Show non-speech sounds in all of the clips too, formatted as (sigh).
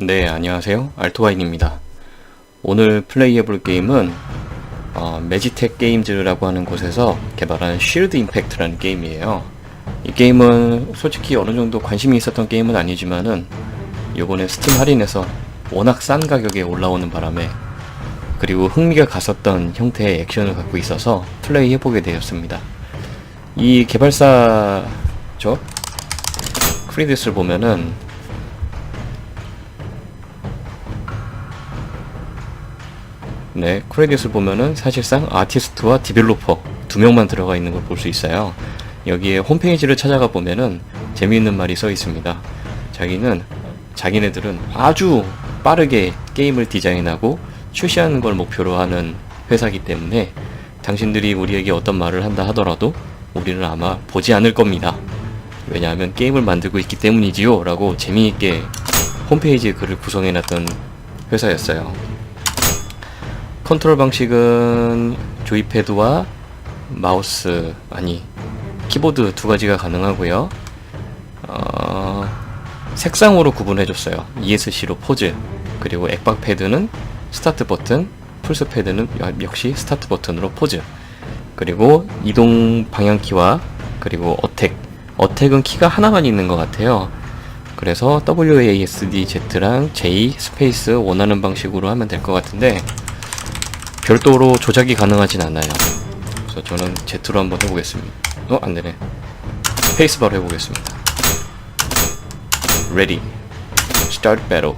네, 안녕하세요. 알토와인입니다. 오늘 플레이해볼 게임은 어, 매지텍 게임즈라고 하는 곳에서 개발한 쉴드 임팩트라는 게임이에요. 이 게임은 솔직히 어느 정도 관심이 있었던 게임은 아니지만은 요번에 스팀 할인해서 워낙 싼 가격에 올라오는 바람에 그리고 흥미가 갔었던 형태의 액션을 갖고 있어서 플레이해보게 되었습니다. 이 개발사죠? 크리딧을 보면은 네, 크레딧을 보면은 사실상 아티스트와 디벨로퍼 두 명만 들어가 있는 걸 볼 수 있어요. 여기에 홈페이지를 찾아가 보면은 재미있는 말이 써 있습니다. 자기는 자기네들은 아주 빠르게 게임을 디자인하고 출시하는 걸 목표로 하는 회사이기 때문에 당신들이 우리에게 어떤 말을 한다 하더라도 우리는 아마 보지 않을 겁니다. 왜냐하면 게임을 만들고 있기 때문이지요. 라고 재미있게 홈페이지 글을 구성해 놨던 회사였어요. 컨트롤 방식은 조이패드와 마우스 아니 키보드 두 가지가 가능하고요. 어, 색상으로 구분해줬어요. ESC로 포즈 그리고 액박 패드는 스타트 버튼, 풀스 패드는 역시 스타트 버튼으로 포즈 그리고 이동 방향키와 그리고 어택 어택은 키가 하나만 있는 것 같아요. 그래서 WASD-Z랑 J 스페이스 원하는 방식으로 하면 될 것 같은데 별도로 조작이 가능하진 않아요. 그래서 저는 Z로 한번 해보겠습니다. 어, 안 되네. 스페이스바로 해보겠습니다. Ready. Start battle.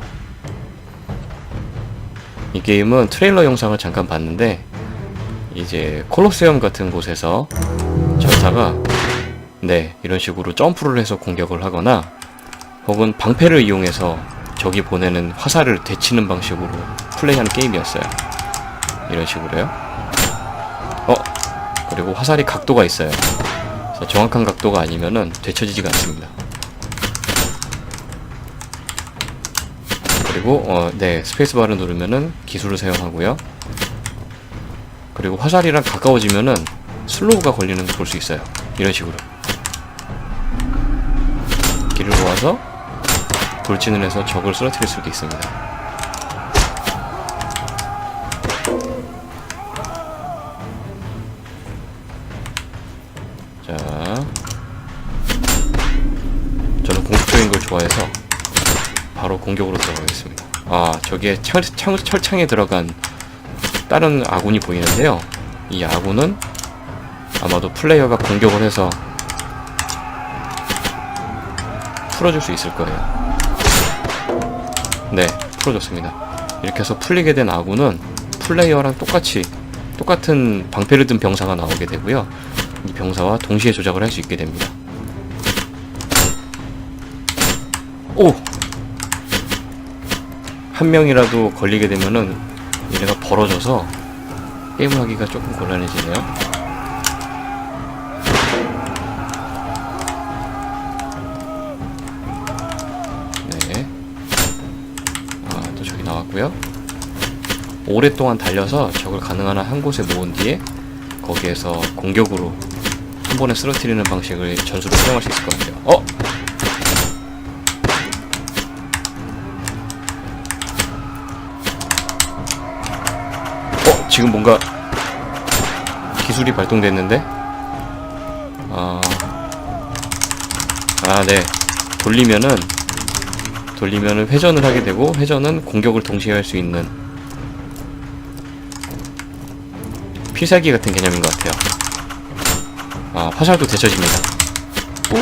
이 게임은 트레일러 영상을 잠깐 봤는데 이제 콜로세움 같은 곳에서 전사가 네 이런 식으로 점프를 해서 공격을 하거나 혹은 방패를 이용해서 적이 보내는 화살을 되치는 방식으로 플레이하는 게임이었어요. 이런 식으로요. 어 그리고 화살이 각도가 있어요. 그래서 정확한 각도가 아니면은 되쳐지지가 않습니다. 그리고 어, 네 스페이스바를 누르면은 기술을 사용하고요. 그리고 화살이랑 가까워지면은 슬로우가 걸리는 걸 볼 수 있어요. 이런 식으로 길을 모아서 돌진을 해서 적을 쓰러뜨릴 수도 있습니다. 자, 저는 공격적인 걸 좋아해서 바로 공격으로 들어가겠습니다. 아, 저기에 철, 창, 철창에 들어간 다른 아군이 보이는데요. 이 아군은 아마도 플레이어가 공격을 해서 풀어줄 수 있을 거예요. 네, 풀어줬습니다. 이렇게 해서 풀리게 된 아군은 플레이어랑 똑같이 똑같은 방패를 든 병사가 나오게 되고요. 이 병사와 동시에 조작을 할 수 있게 됩니다. 오! 한 명이라도 걸리게 되면은 얘네가 벌어져서 게임을 하기가 조금 곤란해지네요. 네. 아, 나왔고요. 오랫동안 달려서 적을 가능한 한한 곳에 모은 뒤에 거기에서 공격으로 한 번에 쓰러뜨리는 방식을 전술로 사용할 수 있을 것 같아요. 어? 어? 지금 뭔가 기술이 발동됐는데? 아, 아, 네. 돌리면은, 돌리면은 회전을 하게 되고, 회전은 공격을 동시에 할 수 있는 필살기 같은 개념인 것 같아요. 아, 화살도 되쳐집니다. 오!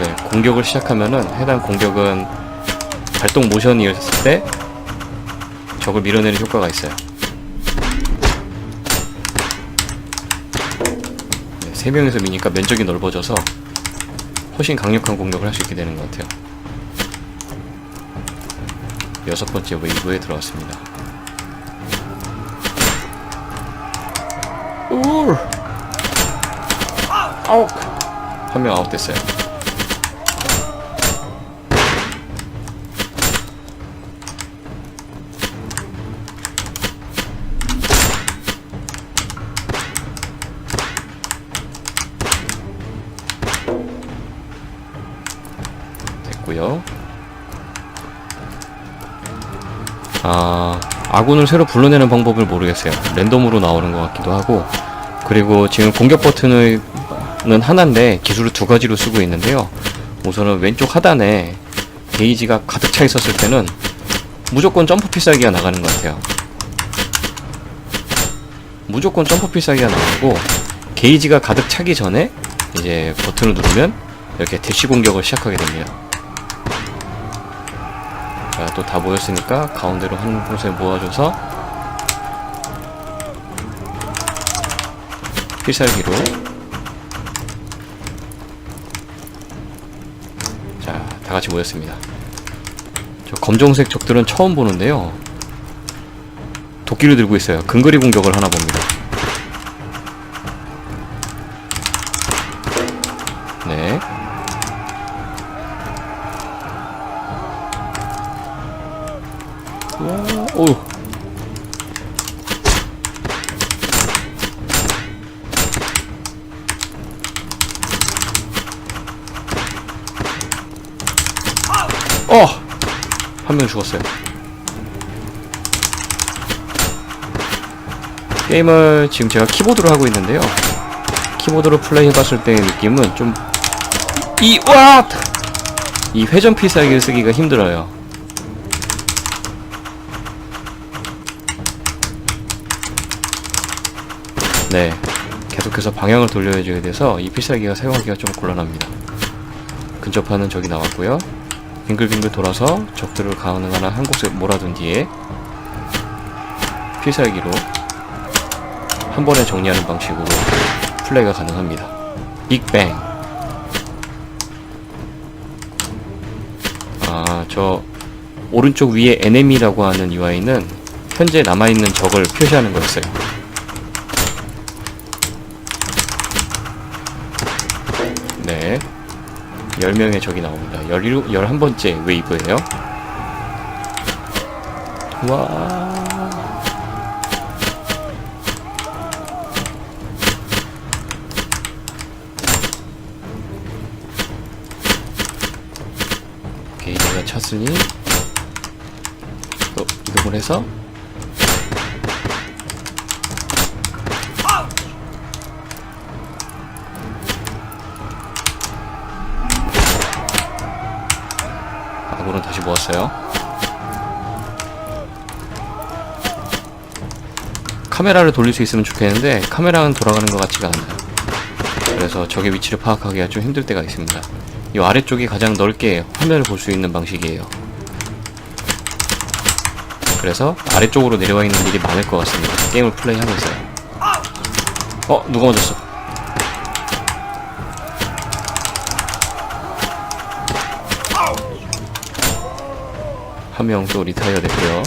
네, 공격을 시작하면은 해당 공격은 발동 모션이었을 때 적을 밀어내는 효과가 있어요. 네, 세 명에서 미니까 면적이 넓어져서 훨씬 강력한 공격을 할 수 있게 되는 것 같아요. 여섯 번째 웨이브에 들어왔습니다. 올. 아웃. 한명 아웃 됐어요. 됐고요. 아, 아군을 새로 불러내는 방법을 모르겠어요. 랜덤으로 나오는 것 같기도 하고 그리고 지금 공격 버튼은 하나인데 기술을 두 가지로 쓰고 있는데요. 우선은 왼쪽 하단에 게이지가 가득 차 있었을 때는 무조건 점프 필살기가 나가는 것 같아요. 무조건 점프 필살기가 나가고 게이지가 가득 차기 전에 이제 버튼을 누르면 이렇게 대시 공격을 시작하게 됩니다. 자, 또 다 모였으니까 가운데로 한 곳에 모아줘서 필살기로 자, 다 같이 모였습니다. 저 검정색 적들은 처음 보는데요. 도끼를 들고 있어요. 근거리 공격을 하나 봅니다. 네. 와, 오. 어! 한 명 죽었어요. 게임을 지금 제가 키보드로 하고 있는데요. 키보드로 플레이 해봤을 때의 느낌은 좀, 이, 와! 이 회전 필살기를 쓰기가 힘들어요. 네. 계속해서 방향을 돌려줘야 돼서 이 필살기가 사용하기가 좀 곤란합니다. 근접하는 적이 나왔고요. 빙글빙글 돌아서 적들을 가능한 한 곳에 몰아둔 뒤에 필살기로 한 번에 정리하는 방식으로 플레이가 가능합니다. 빅뱅. 아, 저 오른쪽 위에 NM이라고 하는 UI는 현재 남아있는 적을 표시하는 거였어요. 네. 10명의 적이 나옵니다. 17, 11번째 웨이브예요. 와. 게이지가 찼으니 또 이동을 해서 모았어요. 카메라를 돌릴 수 있으면 좋겠는데 카메라는 돌아가는 것 같지가 않아요. 그래서 적의 위치를 파악하기가 좀 힘들 때가 있습니다. 이 아래쪽이 가장 넓게 화면을 볼 수 있는 방식이에요. 그래서 아래쪽으로 내려와 있는 일이 많을 것 같습니다. 게임을 플레이하면서요. 어, 누가 맞았어? 한 명 또 리타이어 됐고요.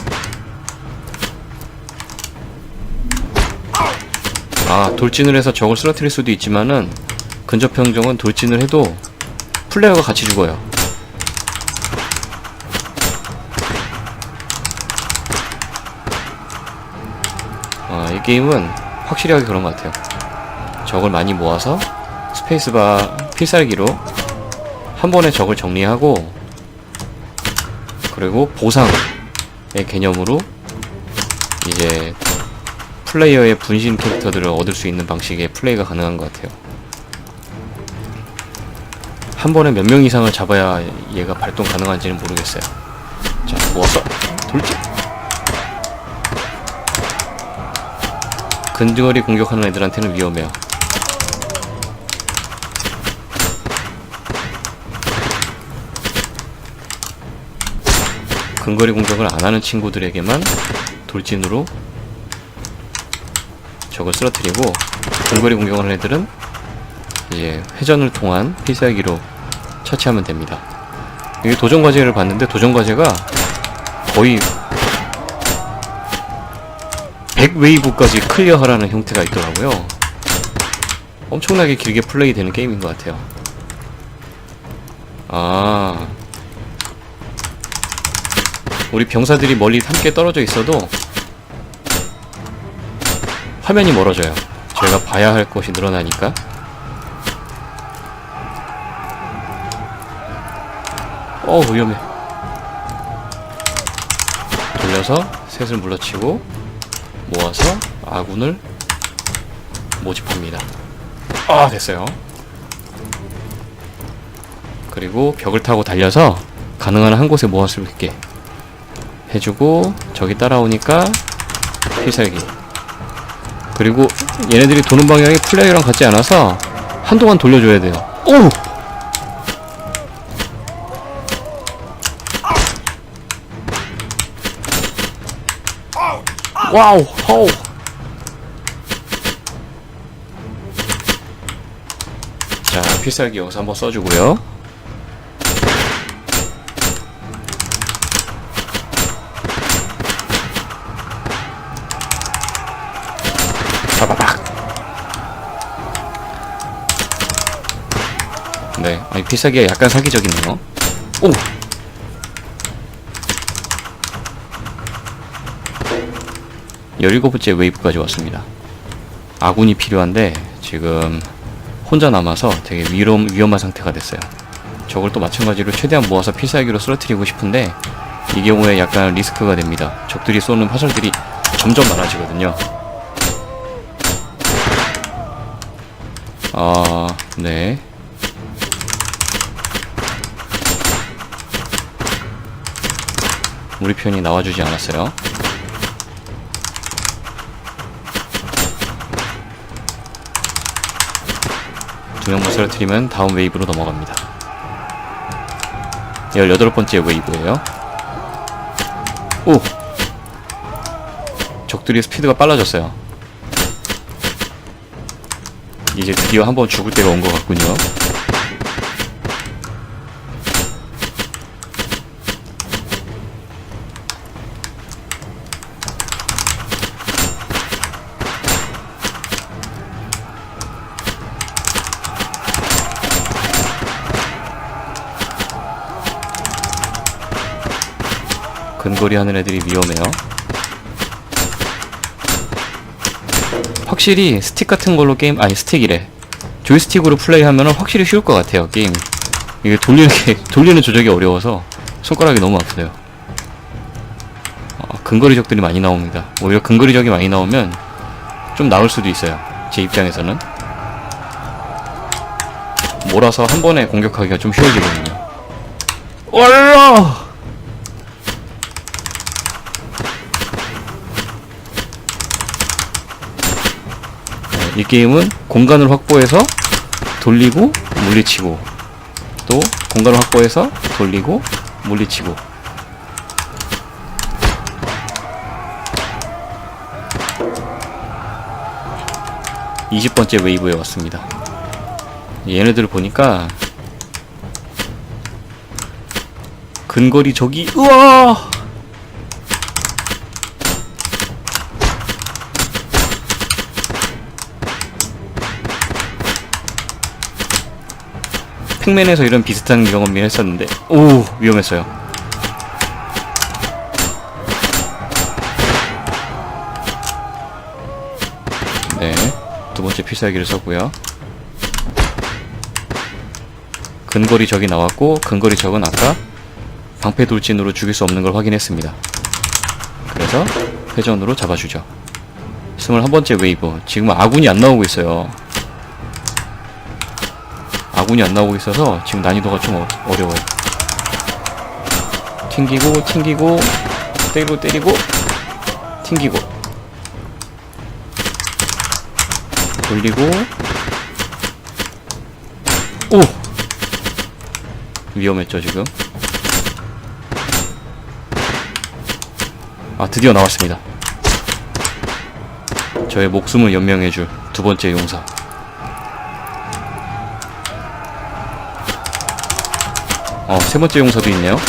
아, 돌진을 해서 적을 쓰러뜨릴 수도 있지만은 근접 평정은 돌진을 해도 플레이어가 같이 죽어요. 아, 이 게임은 확실하게 그런 것 같아요. 적을 많이 모아서 스페이스바 필살기로 한 번에 적을 정리하고 그리고 보상의 개념으로 이제 플레이어의 분신 캐릭터들을 얻을 수 있는 방식의 플레이가 가능한 것 같아요. 한 번에 몇 명 이상을 잡아야 얘가 발동 가능한지는 모르겠어요. 자, 모아서 돌진. 근거리 공격하는 애들한테는 위험해요. 근거리 공격을 안 하는 친구들에게만 돌진으로 적을 쓰러뜨리고 근거리 공격을 하는 애들은 이제 회전을 통한 필살기로 처치하면 됩니다. 여기 도전 과제를 봤는데 도전 과제가 거의 100 웨이브까지 클리어하라는 형태가 있더라고요. 엄청나게 길게 플레이 되는 게임인 것 같아요. 아. 우리 병사들이 멀리 함께 떨어져 있어도 화면이 멀어져요. 저희가 봐야 할 것이 늘어나니까. 어 위험해 돌려서 셋을 물러치고 모아서 아군을 모집합니다 아 됐어요 그리고 벽을 타고 달려서 가능한 한 곳에 수 있게 해주고 저기 따라오니까 필살기. 그리고 얘네들이 도는 방향이 플레이랑 같지 않아서 한동안 돌려줘야 돼요. 오! 와우 호우. 자 필살기 여기서 한번 써주고요 아니 필살기가 약간 사기적이네요 오 17번째 웨이브까지 왔습니다. 아군이 필요한데 지금 혼자 남아서 되게 위험, 위험한 상태가 됐어요. 저걸 또 마찬가지로 최대한 모아서 필살기로 쓰러뜨리고 싶은데 이 경우에 약간 리스크가 됩니다. 적들이 쏘는 화살들이 점점 많아지거든요. 아, 네. 우리 편이 나와주지 않았어요. 두 명만 쓰러뜨리면 다음 웨이브로 넘어갑니다. 18번째 웨이브예요. 오! 적들이 스피드가 빨라졌어요. 이제 드디어 한번 죽을 때가 온 것 같군요. 근거리 하는 애들이 위험해요. 확실히 스틱 같은 걸로 게임 아니 스틱이래. 조이스틱으로 플레이하면 확실히 쉬울 것 같아요 게임. 이게 돌리는 게 (laughs) 돌리는 조작이 어려워서 손가락이 너무 아프네요. 어, 근거리 적들이 많이 나옵니다. 오히려 근거리 적이 많이 나오면 좀 나을 수도 있어요 제 입장에서는. 몰아서 한 번에 공격하기가 좀 쉬워지거든요. 얼라 이 게임은 공간을 확보해서 돌리고 물리치고 또 공간을 확보해서 돌리고 물리치고. (20번째) 웨이브에 왔습니다. 얘네들 보니까 근거리 저기 우와 팩맨에서 이런 비슷한 경험을 했었는데 오 위험했어요. 네 두번째 필살기를 썼고요. 근거리 적이 나왔고 근거리 적은 아까 방패 돌진으로 죽일 수 없는 걸 확인했습니다. 그래서 회전으로 잡아주죠. 21번째 웨이브. 지금 아군이 안 나오고 있어요 아군이 안 나오고 있어서 지금 난이도가 좀 어, 어려워요. 튕기고 튕기고 때리고 때리고 튕기고. 돌리고. 오! 위험했죠 지금. 아 드디어 나왔습니다. 저의 목숨을 연명해줄 두 번째 용사 어, 세 번째 용사도 있네요. 어,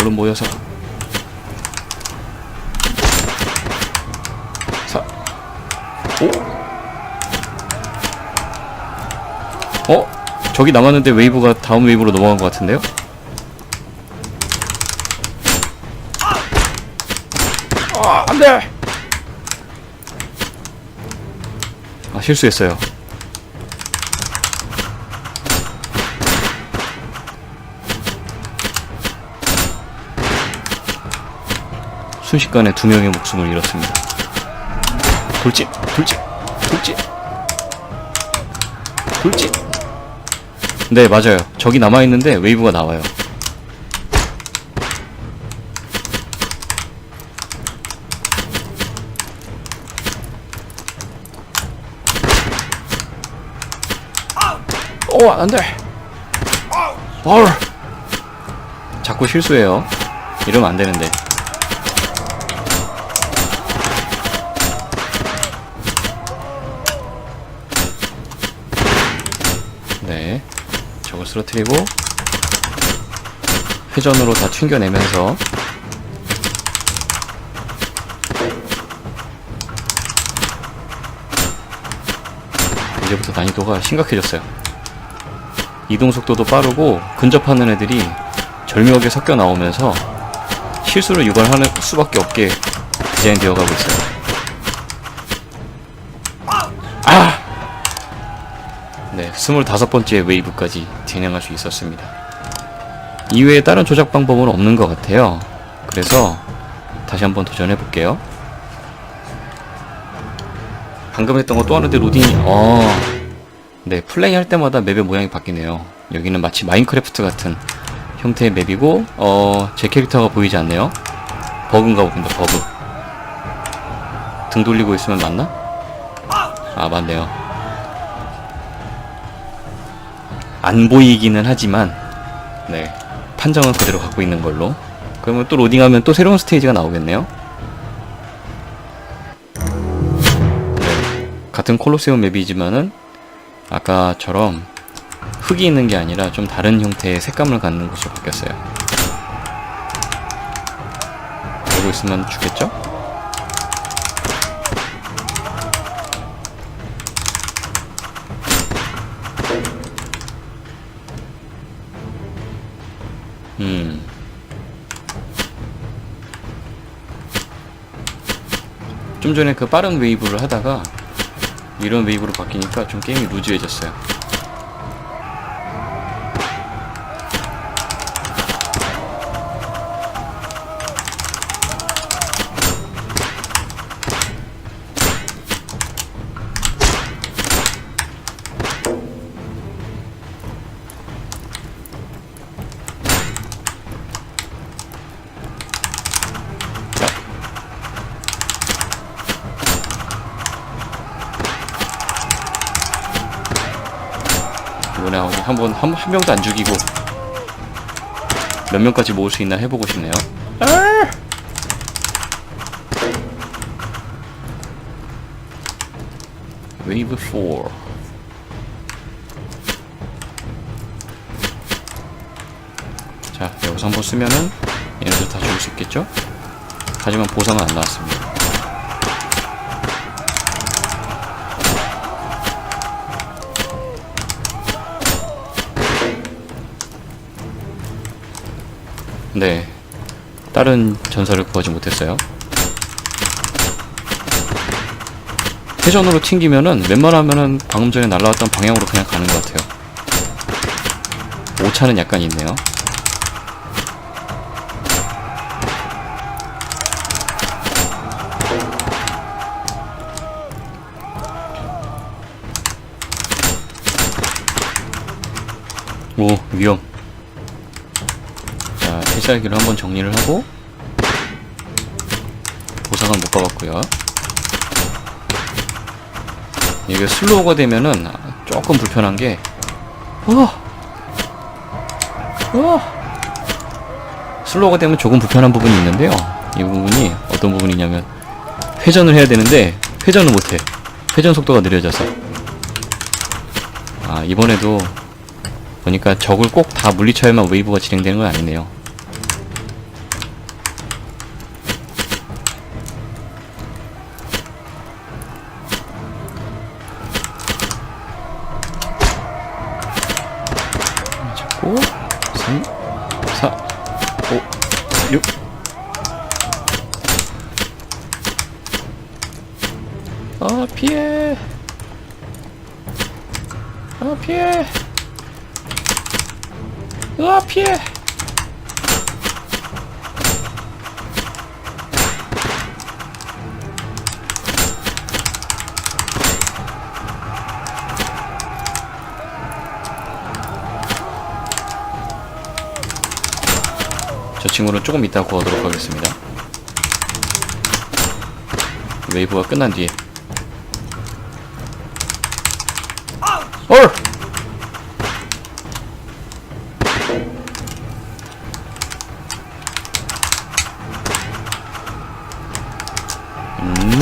얼른 모여서. 사, 오? 어? 저기 남았는데 웨이브가 다음 웨이브로 넘어간 것 같은데요? 안 돼 아 실수했어요. 순식간에 두 명의 목숨을 잃었습니다. 돌진 돌진 돌진. 돌진. 네 맞아요. 적이 남아있는데 웨이브가 나와요 오 어, 안돼. 얼 자꾸 실수해요. 이러면 안되는데. 네. 저걸 쓰러뜨리고 회전으로 다 튕겨내면서. 이제부터 난이도가 심각해졌어요 이동 속도도 빠르고 근접하는 애들이 절묘하게 섞여 나오면서 실수를 유발하는 수밖에 없게 디자인되어 가고 있어요. 아! 네, 25번째 웨이브까지 진행할 수 있었습니다. 이외에 다른 조작 방법은 없는 것 같아요. 그래서 다시 한번 도전해 볼게요. 방금 했던 거 또 하는데 로딩이, 어, 네, 플레이 할 때마다 맵의 모양이 바뀌네요. 여기는 마치 마인크래프트 같은 형태의 맵이고, 어, 제 캐릭터가 보이지 않네요. 버그인가 봅니다, 버그. 등 돌리고 있으면 맞나? 아, 맞네요. 안 보이기는 하지만, 네, 판정은 그대로 갖고 있는 걸로. 그러면 또 로딩하면 또 새로운 스테이지가 나오겠네요. 네, 같은 콜로세움 맵이지만은, 아까처럼 흙이 있는 게 아니라 좀 다른 형태의 색감을 갖는 곳으로 바뀌었어요. 보고 있으면 죽겠죠? 음. 좀 전에 그 빠른 웨이브를 하다가 이런 웨이브로 바뀌니까 좀 게임이 루즈해졌어요. 한, 한 명도 안 죽이고 몇 명까지 모을 수 있나 해보고 싶네요. 웨이브 4 자, 여기서 한번 쓰면은 얘네들 다 죽을 수 있겠죠? 하지만 보상은 안 나왔습니다. 네. 다른 전사를 구하지 못했어요. 회전으로 튕기면은 웬만하면은 방금 전에 날라왔던 방향으로 그냥 가는 것 같아요. 오차는 약간 있네요. 오, 위험. 자, 필살기를 한번 정리를 하고 보상은 못 받았고요. 이게 슬로우가 되면은 조금 불편한 게 어! 어! 슬로우가 되면 조금 불편한 부분이 있는데요. 이 부분이 어떤 부분이냐면 회전을 해야 되는데 회전을 못해. 회전 속도가 느려져서. 아 이번에도 보니까 적을 꼭 다 물리쳐야만 웨이브가 진행되는 건 아니네요. 피해 아 피해 으아 피해 저 친구는 조금 이따 구하도록 하겠습니다. 웨이브가 끝난 뒤에. 얼! 음?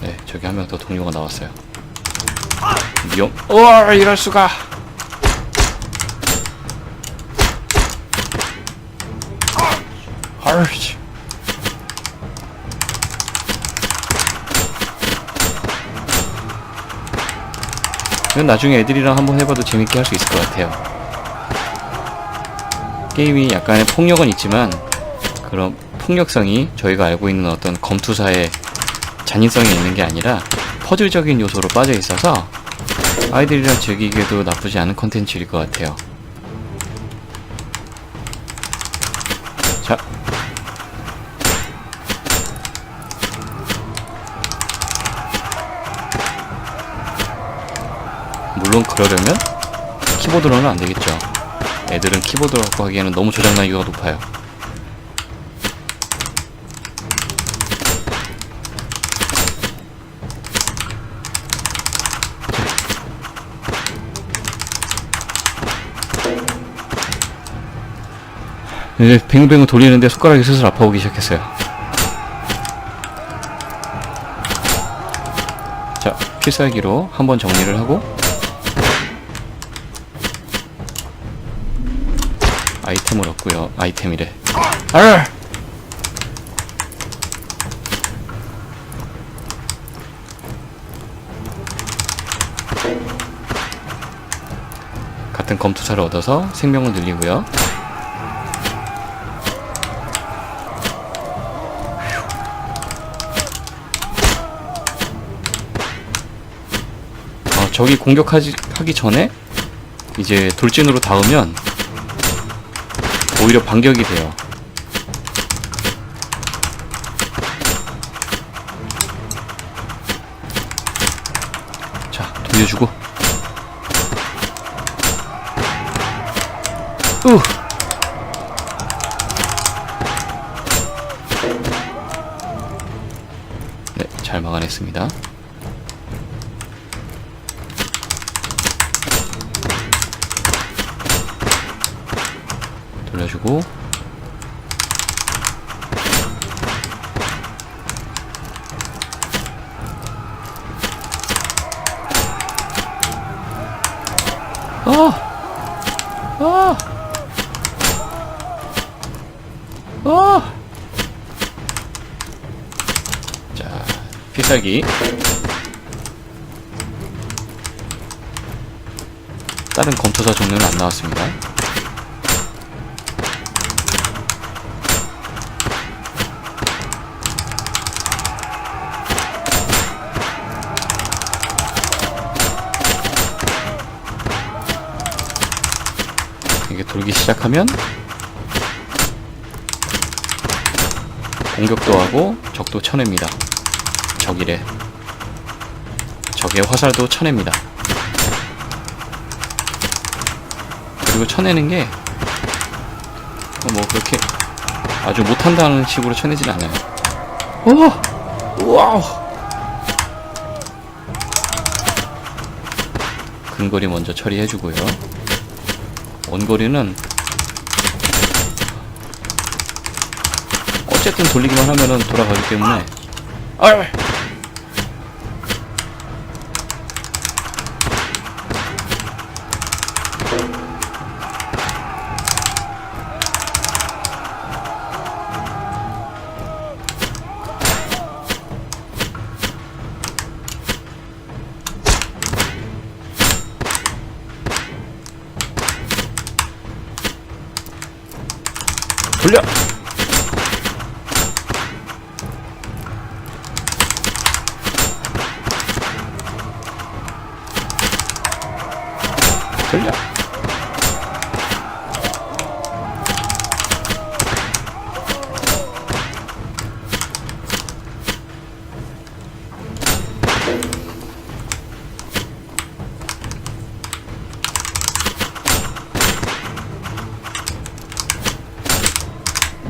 네, 저기 한 명 더 동료가 나왔어요. 위험. 우와, 이럴 수가. 아르치. 이건 나중에 애들이랑 한번 해봐도 재밌게 할 수 있을 것 같아요. 게임이 약간의 폭력은 있지만 그런 폭력성이 저희가 알고 있는 어떤 검투사의 잔인성이 있는 게 아니라 퍼즐적인 요소로 빠져 있어서 아이들이랑 즐기기에도 나쁘지 않은 컨텐츠일 것 같아요. 자. 물론 그러려면 키보드로는 안 되겠죠. 애들은 키보드로 갖고 하기에는 너무 조작 난이도가 높아요. 이제 뱅뱅을 돌리는데 손가락이 슬슬 아파오기 시작했어요. 자, 필살기로 한번 정리를 하고 아이템을 얻고요. 아이템이래. 알! 같은 검투사를 얻어서 생명을 늘리고요. 적이 공격하기 하기 전에 이제 돌진으로 닿으면 오히려 반격이 돼요. 자, 돌려주고. 우! 네, 잘 막아냈습니다. 돌려주고 아! 아! 아! 자, 필살기 다른 검토사 종류는 안 나왔습니다. 시작하면 공격도 하고 적도 쳐냅니다. 적이래. 적의 화살도 쳐냅니다. 그리고 쳐내는 게 뭐 그렇게 아주 못한다는 식으로 쳐내진 않아요. 오! 와우! 근거리 먼저 처리해주고요. 원거리는 어쨌든 돌리기만 하면은 돌아가기 때문에 아! 돌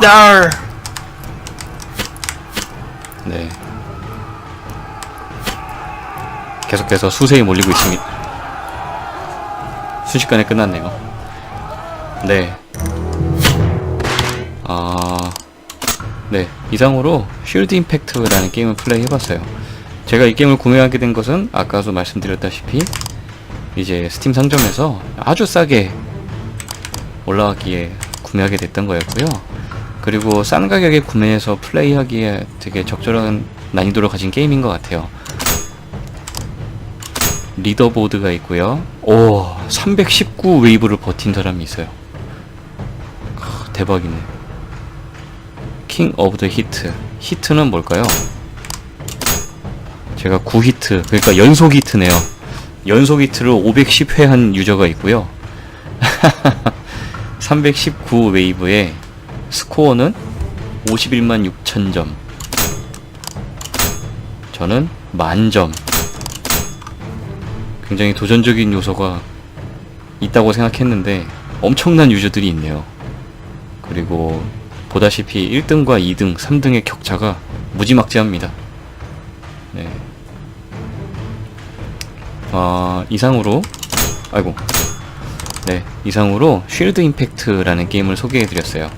날! 네. 계속해서 수세에 몰리고 있습니다. 순식간에 끝났네요. 네. 아, 네. 이상으로 쉴드 임팩트라는 게임을 플레이 해봤어요. 제가 이 게임을 구매하게 된 것은 아까도 말씀드렸다시피 이제 스팀 상점에서 아주 싸게 올라왔기에 구매하게 됐던 거였고요. 그리고 싼 가격에 구매해서 플레이하기에 되게 적절한 난이도를 가진 게임인 것 같아요. 리더보드가 있고요. 오, 319 웨이브를 버틴 사람이 있어요. 크, 대박이네. 킹 오브 더 히트. 히트는 뭘까요? 제가 9히트, 그러니까 연속 히트네요. 연속 히트를 510회 한 유저가 있고요. (laughs) 319 웨이브에 스코어는 51만 6천 점. 저는 만점. 굉장히 도전적인 요소가 있다고 생각했는데 엄청난 유저들이 있네요. 그리고 보다시피 1등과 2등, 3등의 격차가 무지막지합니다. 네. 아, 이상으로 아이고. 네, 이상으로 쉴드 임팩트라는 게임을 소개해 드렸어요.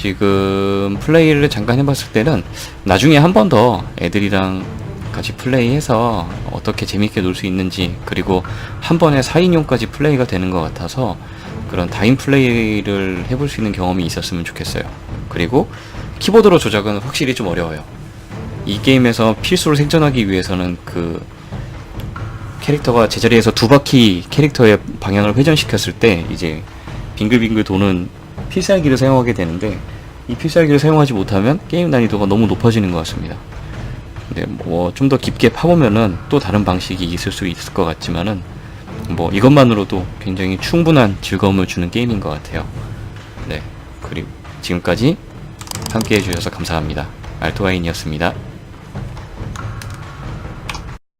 지금 플레이를 잠깐 해봤을 때는 나중에 한 번 더 애들이랑 같이 플레이해서 어떻게 재밌게 놀 수 있는지 그리고 한 번에 4인용까지 플레이가 되는 것 같아서 그런 다인 플레이를 해볼 수 있는 경험이 있었으면 좋겠어요. 그리고 키보드로 조작은 확실히 좀 어려워요. 이 게임에서 필수로 생존하기 위해서는 그 캐릭터가 제자리에서 두 바퀴 캐릭터의 방향을 회전시켰을 때 이제 빙글빙글 도는 필살기를 사용하게 되는데 이 필살기를 사용하지 못하면 게임 난이도가 너무 높아지는 것 같습니다. 근데 뭐 좀 더 깊게 파보면은 또 다른 방식이 있을 수 있을 것 같지만은 뭐 이것만으로도 굉장히 충분한 즐거움을 주는 게임인 것 같아요. 네. 그리고 지금까지 함께 해주셔서 감사합니다. 알토가인이었습니다.